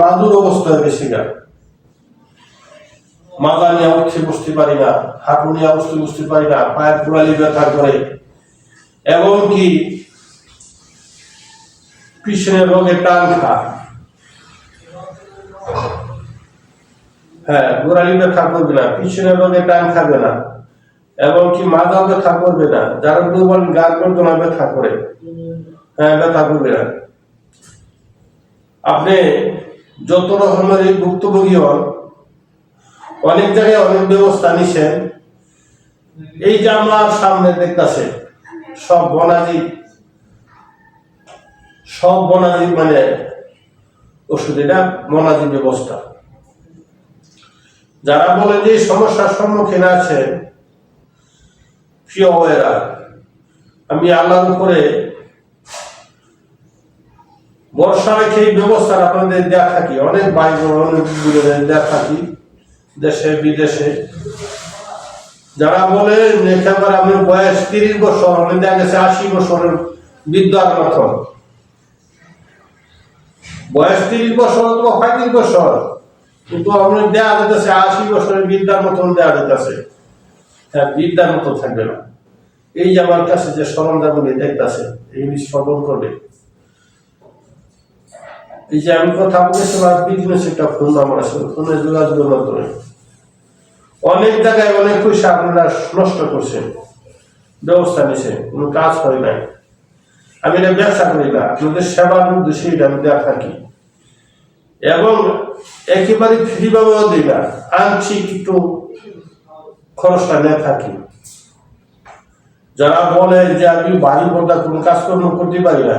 মাদুর অবস্থা হয়ে গেছে গা মাজা নিয়ে উঠতে বসতে পারি না, হাঁটু নিয়ে উঠতে বসতে পারি না, পায়ের কুড়ালি ব্যথা করে। এমনকি পিছনের রোগে টান খা। হ্যাঁ গোড়ালি ব্যথা করবে না পিছনের রোগে টান খাবে না। এমনকি মাজা ব্যথা করবে না, যারা দুর্বল গান গর্দনা ব্যথা করে। হ্যাঁ ব্যথা করবে না। আপনি যত রকমের ভুক্তভোগী হন, অনেক জায়গায় অনেক ব্যবস্থা নিছেন এই যে আমার সামনে দেখতেছে, সব বনাজি সব বনাজি মানে ওষুধ, এটা বনাজি ব্যবস্থা। যারা বলে যে সমস্যার সম্মুখীন আছে, প্রিয় আমি আল্লাহর উপরে বর্ষা রেখে এই ব্যবস্থার আপনাদের দেওয়া থাকি, অনেক বাইক অনেক দেওয়া থাকি, দেশে, বিদেশে। যারা বলে আমি বয়স তিরিশ বছর আমি দেখা গেছে আশি বছরের বিদ্যার মতন বয়স তিরিশ বছর অথবা পঁয়ত্রিশ বছর, কিন্তু আপনি দেওয়া যেতেছে আশি বছরের বিদ্যার মতন দেওয়া যেতেছে হ্যাঁ বিদ্যার মতো থাকবে না। এই যে আমার কাছে যে সরঞ্জামগুলি দেখতেছে এই শ্রবণ করবে এই যে আমি কথা বলেছিলাম বিজনেস একটা ফোন নাম্বার আছে ফোনে যোগাযোগের মাধ্যমে। অনেক জায়গায় অনেক পয়সা আপনারা নষ্ট করছেন, ব্যবস্থা নিছে কোনো কাজ হয় নাই। আমি এটা ব্যবসা করি না, আপনাদের সেবার উদ্দেশ্যে এটা আমি দেওয়া থাকি। এবং একেবারে ফ্রি ভাবেও দিই না, আংশিক একটু খরচটা নিয়ে থাকি। যারা বলে যে আমি বাড়ি পর্দা কোনো কাজকর্ম করতে পারি না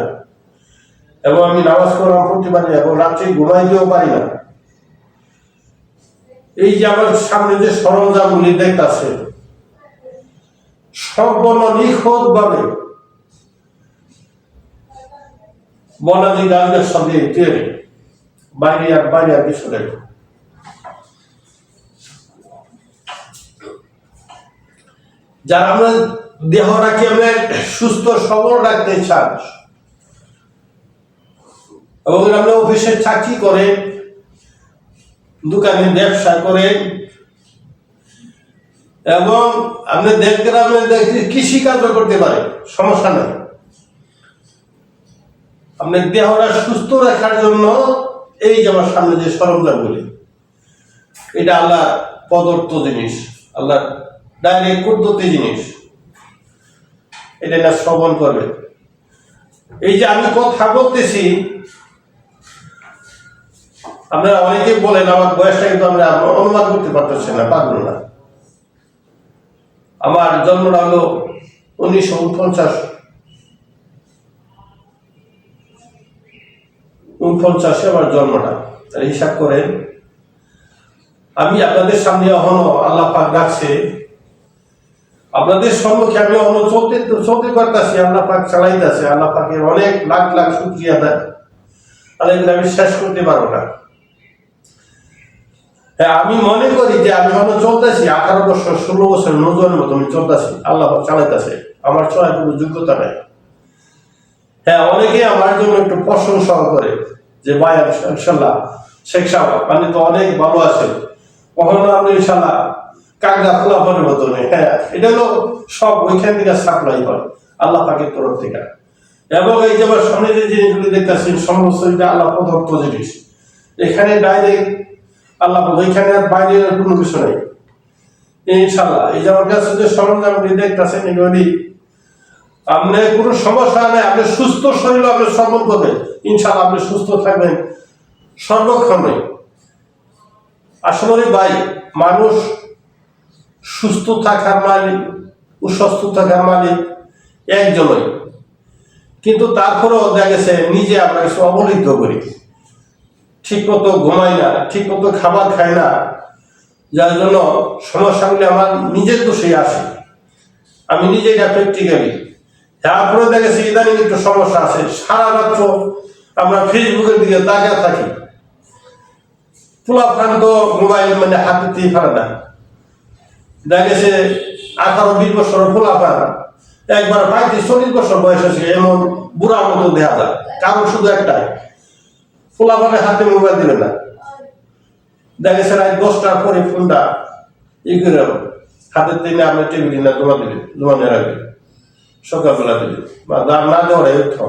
এবং আমি নামাজ কোরআন করতে পারি না এবং রাত্রে ঘুমাইতেও পারি না। এই যে আমার সামনে যে সরঞ্জামগুলি দেখতেছে সম্পূর্ণ নিখুঁত ভাবে বনাদি গাছের সঙ্গে তৈরি বাইরে আর বাইরে আর কিছু নেই। যারা আমরা দেহটাকে আমরা সুস্থ, সবল রাখতে চান এবং আমরা অফিসে চাকরি করে, দোকানে ব্যবসা করে। এবং আপনি দেশ গ্রামে দেখি কৃষি কাজও করতে পারে, সমস্যা নেই। আপনার দেহটা সুস্থ রাখার জন্য এই যে আমার সামনে যে সরঞ্জামগুলি, এটা আল্লাহ পদর্থ জিনিস, আল্লাহ ডাইরেক্ট কুদরতি জিনিস। এটা না শ্রবণ করবে। এই যে আমি কথা বলতেছি আপনারা অনেকেই বলেন, আমার বয়সটা কিন্তু আমরা অনুমান করতে পারতেছি না, পারব না। আমার জন্মটা হলো উনিশশো উনপঞ্চাশ। উনপঞ্চাশে আমার জন্মটা, তাহলে হিসাব করেন। আমি আপনাদের সামনে এখনও আল্লাহ পাক ডাকছে। আপনাদের সম্মুখে আমি এখনও চলতে চলতে পারতেছি আল্লাহ পাক চালাইতেছে, আল্লাহ পাকের অনেক লাখ লাখ শুক্রিয়া দেয় তাহলে আমি শেষ করতে পারব না। হ্যাঁ আমি মনে করি যে আমি হয়তো চলতেছি, আঠারো বছর, ষোলো বছর নজনের মতো আমি চলতেছি। আল্লাহ চালাইতেছে। আমার চলার কোনো যোগ্যতা নাই। হ্যাঁ অনেকে আমার জন্য একটু প্রশংসা করে যে, ভাই ইনশাল্লাহ শেখ সাহেব, আপনি তো অনেক ভালো আছেন। কখনো আপনি ইনশাল্লাহ কাগদা খোলাফানের মতনে হ্যাঁ এটা হলো সব ওইখান থেকে সাপ্লাই হয়, আল্লাহ পাকের তরফ থেকে। এবং এই যে আমার সামনে যে জিনিসগুলি দেখতেছেন, সমস্ত এটা আল্লাহ প্রদত্ত জিনিস। এখানে ডাইরেক্ট আল্লাহ ওইখানে আর বাইরে কোনো কিছু নেই। ইনশাল্লাহ এই যে আমার কাছে যে দেখতেছেন, এগুলি আপনার কোনো সমস্যা আপনি সুস্থ শরীর আপনি ইনশাল্লাহ আপনি সুস্থ থাকবেন, সর্বক্ষণে আসলে ভাই, মানুষ সুস্থ থাকার মালিক সুস্থ থাকার মালিক একজনই। কিন্তু তারপরেও দেখা গেছে, নিজে আমরা কিছু করি। ঠিক মতো ঘুমাই না, ঠিক মতো খাবার খায় না। যার জন্য সমস্যাগুলি আমার নিজের দোষেই আসে। আমি নিজে এটা প্র্যাকটিক্যালি তারপরে দেখেছি ইদানিং একটু সমস্যা আছে। সারা রাত্র আমরা ফেসবুকের দিকে তাকিয়ে থাকি। পোলাফান তো মোবাইল মানে হাতে দিয়ে ফেলে না। দেখা গেছে আঠারো, বিশ বছর পোলাফান একবার পঁয়ত্রিশ চল্লিশ বছর বয়স আছে এমন বুড়া মতো দেখা যায়। কারণ শুধু একটাই ফোলাভাবে হাতে মোবাইল দিবে না। দেখে স্যার আজ দশটার পরে ফোনটা ই করে হাতে দিনে আপনি টেবিল না জমা দিবে জমানোর আগে। সকালবেলা দিবে বা দাম না দেওয়ার উঠো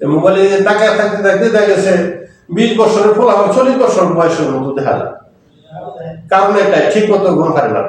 মোবাইলে তাকায় থাকতে থাকতে দেখা গেছে বিশ বছরের ফল আমার চল্লিশ বছর বয়সের মতো দেখা যায়। কারণ এটাই ঠিক মতো ঘুম পারে না।